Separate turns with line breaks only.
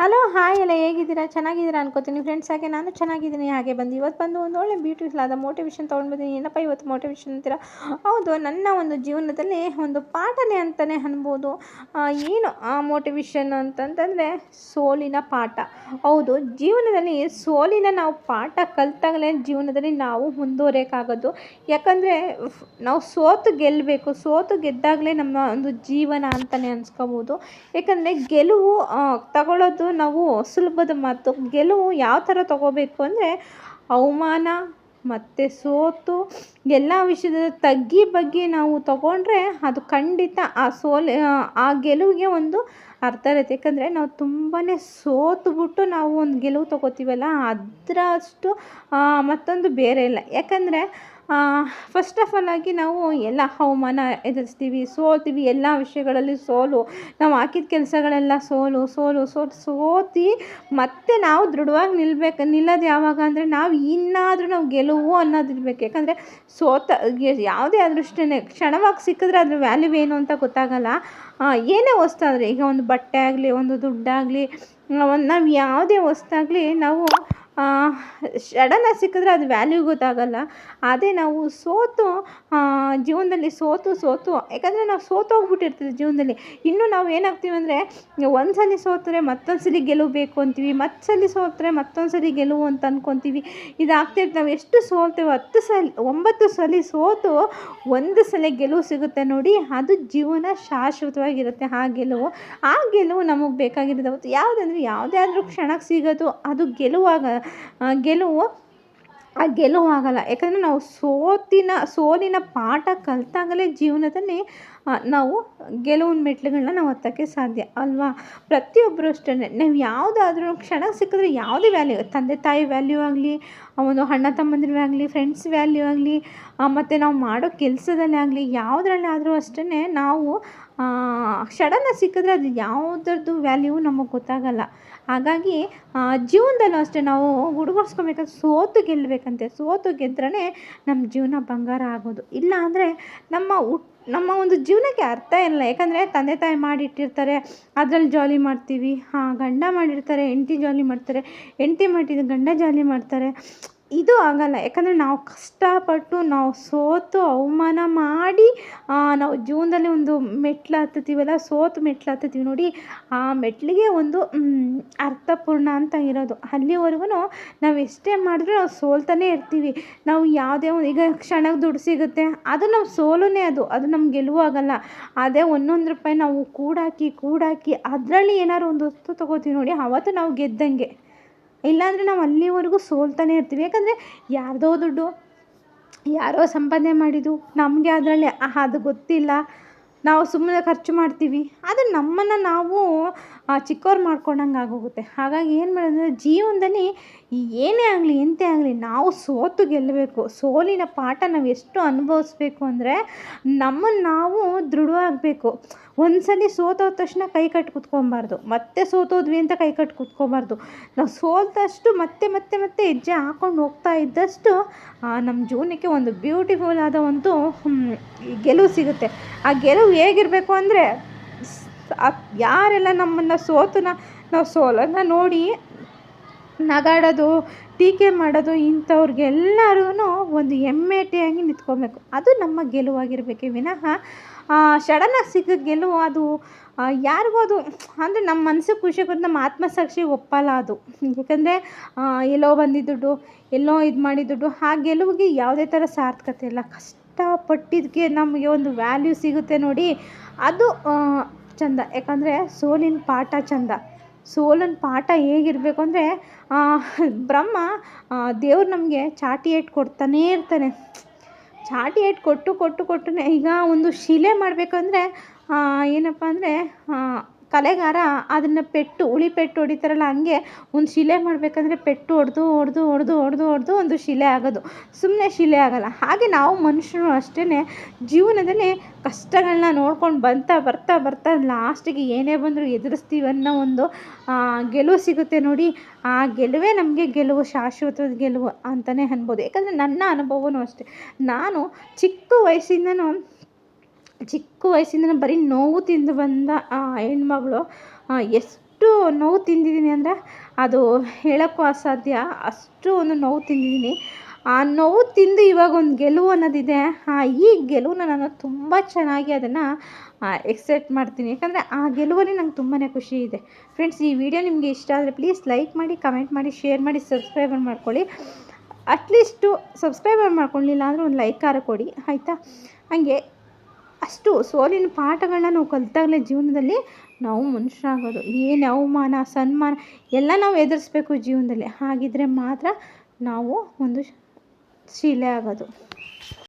Hello hi ಎಲ್ಲ ಹೇಗಿದ್ದೀರಾ? ಚೆನ್ನಾಗಿದ್ದೀರಾ ಅನ್ಕೋತೀನಿ. ಫ್ರೆಂಡ್ಸ್ ಹಾಗೆ ನಾನು ಚೆನ್ನಾಗಿದ್ದೀನಿ. ಹಾಗೆ ಬಂದು ಇವತ್ತು ಬಂದು ಒಂದು ಒಳ್ಳೆ ಬ್ಯೂಟಿಫುಲ್ ಆದ ಮೋಟಿವೇಶನ್ ತೊಗೊಂಡು ಬಂದಿದ್ದೀನಿ. ಏನಪ್ಪ ಇವತ್ತು ಮೋಟಿವೇಶನ್ ಅಂತೀರಾ? ಹೌದು, ನನ್ನ ಒಂದು ಜೀವನದಲ್ಲಿ ಒಂದು ಪಾಠನೇ ಅಂತಲೇ ಅನ್ಬೋದು. ಏನು ಆ ಮೋಟಿವೇಶನ್ ಅಂತಂತಂದರೆ ಸೋಲಿನ ಪಾಠ. ಹೌದು, ಜೀವನದಲ್ಲಿ ಸೋಲಿನ ನಾವು ಪಾಠ ಕಲ್ತಾಗಲೇ ಜೀವನದಲ್ಲಿ ನಾವು ಮುಂದುವರಿಯೋಕ್ಕಾಗೋದು. ಯಾಕಂದರೆ ನಾವು ಸೋತು ಗೆಲ್ಲಬೇಕು. ಸೋತು ಗೆದ್ದಾಗಲೇ ನಮ್ಮ ಒಂದು ಜೀವನ ಅಂತಲೇ ಅನ್ಸ್ಕೋಬೋದು. ಯಾಕಂದರೆ ಗೆಲುವು ತಗೊಳ್ಳೋದು ನಾವು ಸುಲಭದ ಮಾತು, ಗೆಲುವು ಯಾವ ಥರ ತಗೋಬೇಕು ಅಂದರೆ ಅವಮಾನ ಮತ್ತು ಸೋತು ಎಲ್ಲ ವಿಷಯದ ತಗ್ಗಿ ಬಗ್ಗೆ ನಾವು ತಗೊಂಡ್ರೆ ಅದು ಖಂಡಿತ ಆ ಸೋಲೆ, ಆ ಗೆಲುವಿಗೆ ಒಂದು ಅರ್ಥ ಇರುತ್ತೆ. ಯಾಕಂದರೆ ನಾವು ತುಂಬಾ ಸೋತುಬಿಟ್ಟು ನಾವು ಒಂದು ಗೆಲುವು ತಗೋತೀವಲ್ಲ, ಅದರಷ್ಟು ಮತ್ತೊಂದು ಬೇರೆ ಇಲ್ಲ. ಯಾಕಂದರೆ ಫಸ್ಟ್ ಆಫ್ ಆಲ್ ಆಗಿ ನಾವು ಎಲ್ಲ ಅವಮಾನ ಎದುರಿಸ್ತೀವಿ, ಸೋಲ್ತೀವಿ, ಎಲ್ಲ ವಿಷಯಗಳಲ್ಲಿ ಸೋಲು. ನಾವು ಹಾಕಿದ ಕೆಲಸಗಳೆಲ್ಲ ಸೋಲು ಸೋಲು ಸೋಲು, ಸೋತಿ ಮತ್ತೆ ನಾವು ದೃಢವಾಗಿ ನಿಲ್ಬೇಕು, ನಿಲ್ಲೋದು ಯಾವಾಗ ಅಂದರೆ ನಾವು ಇನ್ನಾದರೂ ನಾವು ಗೆಲುವು ಅನ್ನೋದು ಇರಬೇಕು. ಯಾಕಂದರೆ ಸೋತ ಯಾವುದೇ ಅದೃಷ್ಟನೇ, ಕ್ಷಣವಾಗಿ ಸಿಕ್ಕಿದ್ರೆ ಅದ್ರ ವ್ಯಾಲ್ಯೂ ಏನು ಅಂತ ಗೊತ್ತಾಗಲ್ಲ. ಏನೇ ವಸ್ತಾದರೆ ಈಗ ಒಂದು ಬಟ್ಟೆ ಆಗಲಿ, ಒಂದು ದುಡ್ಡಾಗಲಿ ಒಂದು, ನಾವು ಯಾವುದೇ ವಸ್ತಾಗಲಿ ನಾವು ಸಡನ್ನಾಗಿ ಸಿಕ್ಕಿದ್ರೆ ಅದು ವ್ಯಾಲ್ಯೂ ಗೊತ್ತಾಗಲ್ಲ. ಅದೇ ನಾವು ಸೋತು ಜೀವನದಲ್ಲಿ ಸೋತು ಸೋತು, ಯಾಕಂದರೆ ನಾವು ಸೋತೋಗ್ಬಿಟ್ಟಿರ್ತೀವಿ ಜೀವನದಲ್ಲಿ. ಇನ್ನೂ ನಾವು ಏನಾಗ್ತೀವಿ ಅಂದರೆ ಒಂದು ಸಲ ಸೋತರೆ ಮತ್ತೊಂದು ಸಲ ಗೆಲುವು ಬೇಕು ಅಂತೀವಿ ಮತ್ತೆ ಸಲ ಸೋತರೆ ಮತ್ತೊಂದು ಸಲ ಗೆಲುವು ಅಂತ ಅಂದ್ಕೊತೀವಿ ಇದಾಗ್ತಿರ್ತ ನಾವು ಎಷ್ಟು ಸೋಲ್ತೇವೆ ಹತ್ತು ಸಲ, ಒಂಬತ್ತು ಸಲ ಸೋತು ಒಂದು ಸಲ ಗೆಲುವು ಸಿಗುತ್ತೆ ನೋಡಿ, ಅದು ಜೀವನ ಶಾಶ್ವತವಾಗಿರುತ್ತೆ. ಆ ಗೆಲುವು ಆ ಗೆಲುವು ನಮಗೆ ಬೇಕಾಗಿರೋದು ಯಾವುದಂದ್ರೆ ಯಾವುದೇ ಆದರೂ ಕ್ಷಣಕ್ಕೆ ಸಿಗೋದು, ಅದು ಗೆಲುವಾಗ ಗೆಲುವು ಆ ಗೆಲುವು ಆಗಲ್ಲ. ಯಾಕಂದರೆ ನಾವು ಸೋತಿನ ಸೋಲಿನ ಪಾಠ ಕಲಿತಾಗಲೇ ಜೀವನದಲ್ಲಿ ನಾವು ಗೆಲುವಿನ ಮೆಟ್ಲುಗಳನ್ನ ನಾವು ಹತ್ತೋಕ್ಕೆ ಸಾಧ್ಯ, ಅಲ್ವಾ? ಪ್ರತಿಯೊಬ್ಬರು ಅಷ್ಟೇ ನಾವು ಯಾವುದಾದ್ರೂ ಕ್ಷಣ ಸಿಕ್ಕಿದ್ರೆ ಯಾವುದೇ ವ್ಯಾಲ್ಯೂ ತಂದೆ ತಾಯಿ ವ್ಯಾಲ್ಯೂ ಆಗಲಿ ಒಂದು ಅಣ್ಣ ತಮ್ಮಂದಿರು ಆಗಲಿ ಫ್ರೆಂಡ್ಸ್ ವ್ಯಾಲ್ಯೂ ಆಗಲಿ ಮತ್ತು ನಾವು ಮಾಡೋ ಕೆಲಸದಲ್ಲೇ ಆಗಲಿ, ಯಾವುದ್ರಲ್ಲಿ ಆದರೂ ಅಷ್ಟೇ ನಾವು ಸಡನ್ನಾಗಿ ಸಿಕ್ಕಿದ್ರೆ ಅದು ಯಾವುದ್ರದ್ದು ವ್ಯಾಲ್ಯೂ ನಮಗೆ ಗೊತ್ತಾಗಲ್ಲ. ಹಾಗಾಗಿ ಜೀವನದಲ್ಲೂ ಅಷ್ಟೇ ನಾವು ಹುಡುಗರ್ಸ್ಕೊಬೇಕಾದ್ರೆ ಸೋತು ಗೆಲ್ಲಬೇಕಂತೆ ಸೋತು ಗೆದ್ರೇ ನಮ್ಮ ಜೀವನ ಬಂಗಾರ ಆಗೋದು. ಇಲ್ಲ ಅಂದರೆ ನಮ್ಮ ಹುಟ್ ನಮ್ಮ ಒಂದು ಜೀವನಕ್ಕೆ ಅರ್ಥ ಇಲ್ಲ. ಯಾಕಂದರೆ ತಂದೆ ತಾಯಿ ಮಾಡಿಟ್ಟಿರ್ತಾರೆ, ಅದ್ರಲ್ಲಿ ಜಾಲಿ ಮಾಡ್ತೀವಿ. ಹಾಂ, ಗಂಡ ಮಾಡಿರ್ತಾರೆ, ಹೆಂಡ್ತಿ ಜಾಲಿ ಮಾಡ್ತಾರೆ. ಹೆಂಡ್ತಿ ಮಾಡಿದ ಗಂಡ ಜಾಲಿ ಮಾಡ್ತಾರೆ. ಇದು ಆಗಲ್ಲ. ಯಾಕಂದರೆ ನಾವು ಕಷ್ಟಪಟ್ಟು ನಾವು ಸೋತು ಅವಮಾನ ಮಾಡಿ ನಾವು ಜೀವನದಲ್ಲಿ ಒಂದು ಮೆಟ್ಲು ಹತ್ತುತ್ತೀವಲ್ಲ, ಸೋತು ಮೆಟ್ಲು ಹತ್ತುತ್ತೀವಿ ನೋಡಿ, ಆ ಮೆಟ್ಲಿಗೆ ಒಂದು ಅರ್ಥಪೂರ್ಣ ಅಂತ ಇರೋದು. ಅಲ್ಲಿವರೆಗೂ ನಾವು ಎಷ್ಟೇ ಮಾಡಿದ್ರೂ ನಾವು ಸೋಲ್ತಾನೇ ಇರ್ತೀವಿ. ನಾವು ಯಾವುದೇ ಒಂದು, ಈಗ ಕ್ಷಣಕ್ಕೆ ದುಡ್ಡು ಸಿಗುತ್ತೆ, ಅದು ನಾವು ಸೋಲುನೇ ಅದು ಅದು ನಮ್ಮ ಗೆಲುವು ಆಗಲ್ಲ. ಅದೇ ಒಂದೊಂದು ರೂಪಾಯಿ ನಾವು ಕೂಡಾಕಿ ಕೂಡಾಕಿ, ಅದರಲ್ಲಿ ಏನಾದ್ರು ಒಂದು ವಸ್ತು ತೊಗೋತೀವಿ ನೋಡಿ ಆವತ್ತು ನಾವು ಗೆದ್ದಂಗೆ. ಇಲ್ಲಾಂದರೆ ನಾವು ಅಲ್ಲಿವರೆಗೂ ಸೋಲ್ತಾನೆ ಇರ್ತೀವಿ. ಯಾಕಂದರೆ ಯಾರದೋ ದುಡ್ಡು, ಯಾರೋ ಸಂಪಾದನೆ ಮಾಡಿದ್ದು ನಮಗೆ ಅದರಲ್ಲಿ ಅದು ಗೊತ್ತಿಲ್ಲ. ನಾವು ಸುಮ್ಮನೆ ಖರ್ಚು ಮಾಡ್ತೀವಿ. ಅದು ನಮ್ಮನ್ನು ನಾವು ಚಿಕ್ಕವ್ರು ಮಾಡ್ಕೊಂಡಂಗೆ ಆಗೋಗುತ್ತೆ. ಹಾಗಾಗಿ ಏನು ಮಾಡೋದಂದ್ರೆ ಜೀವನದಲ್ಲಿ ಏನೇ ಆಗಲಿ, ಎಂತೆ ಆಗಲಿ, ನಾವು ಸೋತು ಗೆಲ್ಲಬೇಕು ಸೋಲಿನ ಪಾಠ ನಾವು ಎಷ್ಟು ಅನುಭವಿಸ್ಬೇಕು ಅಂದರೆ ನಮ್ಮನ್ನು ನಾವು ದೃಢವಾಗಬೇಕು. ಒಂದು ಸಲ ಸೋತೋದ ತಕ್ಷಣ ಕೈ ಕಟ್ಟಿ ಕುತ್ಕೊಬಾರ್ದು. ಮತ್ತೆ ಸೋತೋದ್ವಿ ಅಂತ ಕೈ ಕಟ್ಟಿ ಕುತ್ಕೊಬಾರ್ದು. ನಾವು ಸೋಲ್ದಷ್ಟು ಮತ್ತೆ ಮತ್ತೆ ಮತ್ತೆ ಹೆಜ್ಜೆ ಹಾಕ್ಕೊಂಡು ಹೋಗ್ತಾ ಇದ್ದಷ್ಟು ನಮ್ಮ ಜೀವನಕ್ಕೆ ಒಂದು ಬ್ಯೂಟಿಫುಲ್ ಆದ ಒಂದು ಗೆಲುವು ಸಿಗುತ್ತೆ. ಆ ಗೆಲುವು ಹೇಗಿರಬೇಕು ಅಂದರೆ ಯಾರೆಲ್ಲ ನಮ್ಮನ್ನು ಸೋತನ, ನಾವು ಸೋಲನ್ನ ನೋಡಿ ನಗಾಡೋದು, ಟೀಕೆ ಮಾಡೋದು ಇಂಥವ್ರಿಗೆಲ್ಲರಿಗೂ ಒಂದು ಹೆಮ್ಮೆಟೆಯಾಗಿ ನಿಂತ್ಕೊಬೇಕು. ಅದು ನಮ್ಮ ಗೆಲುವಾಗಿರಬೇಕು. ವಿನಃ ಸಡನ್ನಾಗಿ ಸಿಕ್ಕ ಗೆಲುವು ಅದು ಯಾರಿಗೂ ಅದು, ಅಂದರೆ ನಮ್ಮ ಮನಸ್ಸಿಗೆ ಖುಷಿ ಕೊಟ್ಟು ನಮ್ಮ ಆತ್ಮಸಾಕ್ಷಿ ಒಪ್ಪಲ್ಲ ಅದು. ಯಾಕಂದರೆ ಎಲ್ಲೋ ಬಂದಿದ್ದುಡು ಎಲ್ಲೋ ಇದು ಮಾಡಿದ ದುಡ್ಡು, ಆ ಗೆಲುವಿಗೆ ಯಾವುದೇ ಥರ ಸಾರ್ಥಕತೆ ಇಲ್ಲ. ಕಷ್ಟಪಟ್ಟಿದ್ದಕ್ಕೆ ನಮಗೆ ಒಂದು ವ್ಯಾಲ್ಯೂ ಸಿಗುತ್ತೆ ನೋಡಿ. ಅದು ಚಂದ. ಯಾಕಂದರೆ ಸೋಲಿನ ಪಾಠ ಚಂದ. ಸೋಲಿನ ಪಾಠ ಹೇಗಿರಬೇಕು ಅಂದರೆ ಬ್ರಹ್ಮ ದೇವ್ರು ನಮಗೆ ಚಾಟಿ ಏಟ್ ಕೊಡ್ತಾನೇ ಇರ್ತಾನೆ. ಚಾಟಿ ಏಟ್ ಕೊಟ್ಟು ಕೊಟ್ಟು ಕೊಟ್ಟು ಈಗ ಒಂದು ಶಿಲೆ ಮಾಡಬೇಕಂದ್ರೆ ಏನಪ್ಪ ಅಂದರೆ ಕಲೆಗಾರ ಅದನ್ನು ಪೆಟ್ಟು ಉಳಿ ಪೆಟ್ಟು ಹೊಡಿತಾರಲ್ಲ ಹಂಗೆ ಒಂದು ಶಿಲೆ ಮಾಡಬೇಕಂದ್ರೆ ಪೆಟ್ಟು ಹೊಡೆದು ಹೊಡೆದು ಹೊಡೆದು ಹೊಡೆದು ಹೊಡೆದು ಒಂದು ಶಿಲೆ ಆಗೋದು. ಸುಮ್ಮನೆ ಶಿಲೆ ಆಗೋಲ್ಲ. ಹಾಗೆ ನಾವು ಮನುಷ್ಯರು ಅಷ್ಟೇ ಜೀವನದಲ್ಲಿ ಕಷ್ಟಗಳನ್ನ ನೋಡ್ಕೊಂಡು ಬರ್ತಾ ಬರ್ತಾ ಬರ್ತಾ ಲಾಸ್ಟಿಗೆ ಏನೇ ಬಂದರೂ ಎದುರಿಸ್ತೀವಿ ಅನ್ನೋ ಒಂದು ಗೆಲುವು ಸಿಗುತ್ತೆ ನೋಡಿ. ಆ ಗೆಲುವೇ ನಮಗೆ ಗೆಲುವು ಶಾಶ್ವತದ ಗೆಲುವು ಅಂತಲೇ ಅನ್ಬೋದು. ಯಾಕಂದರೆ ನನ್ನ ಅನುಭವವೂ ಅಷ್ಟೇ. ನಾನು ಚಿಕ್ಕ ವಯಸ್ಸಿಂದನೂ ಚಿಕ್ಕ ವಯಸ್ಸಿಂದಲೂ ಬರೀ ನೋವು ತಿಂದು ಬಂದ ಆ ಹೆಣ್ಮಗಳು ಎಷ್ಟು ನೋವು ತಿಂದಿದ್ದೀನಿ ಅಂದರೆ ಅದು ಹೇಳೋಕ್ಕೂ ಅಸಾಧ್ಯ. ಅಷ್ಟು ಒಂದು ನೋವು ತಿಂದಿದ್ದೀನಿ. ಆ ನೋವು ತಿಂದು ಇವಾಗ ಒಂದು ಗೆಲುವು ಅನ್ನೋದಿದೆ. ಈ ಗೆಲುವನ್ನ ನಾನು ತುಂಬ ಚೆನ್ನಾಗಿ ಅದನ್ನು ಎಕ್ಸೆಪ್ಟ್ ಮಾಡ್ತೀನಿ. ಯಾಕಂದರೆ ಆ ಗೆಲುವಲ್ಲಿ ನಂಗೆ ತುಂಬಾ ಖುಷಿ ಇದೆ. ಫ್ರೆಂಡ್ಸ್, ಈ ವಿಡಿಯೋ ನಿಮಗೆ ಇಷ್ಟ ಆದರೆ ಪ್ಲೀಸ್ ಲೈಕ್ ಮಾಡಿ, ಕಮೆಂಟ್ ಮಾಡಿ, ಶೇರ್ ಮಾಡಿ ಸಬ್ಸ್ಕ್ರೈಬರ್ ಮಾಡ್ಕೊಳ್ಳಿ. ಅಟ್ಲೀಸ್ಟು ಸಬ್ಸ್ಕ್ರೈಬರ್ ಮಾಡ್ಕೊಳ್ಳಿಲ್ಲ ಅಂದರೆ ಒಂದು ಲೈಕ್ ಆರು ಕೊಡಿ, ಆಯಿತಾ? ಹಾಗೆ ಅಷ್ಟು ಸೋಲಿನ ಪಾಠಗಳನ್ನ ನಾವು ಕಲಿತಾಗಲೇ ಜೀವನದಲ್ಲಿ ನಾವು ಮನುಷ್ಯರಾಗೋದು. ಏನು ಅವಮಾನ, ಸನ್ಮಾನ ಎಲ್ಲ ನಾವು ಎದುರಿಸ್ಬೇಕು ಜೀವನದಲ್ಲಿ. ಹಾಗಿದ್ದರೆ ಮಾತ್ರ ನಾವು ಒಂದು ಶೀಲೆ ಆಗೋದು.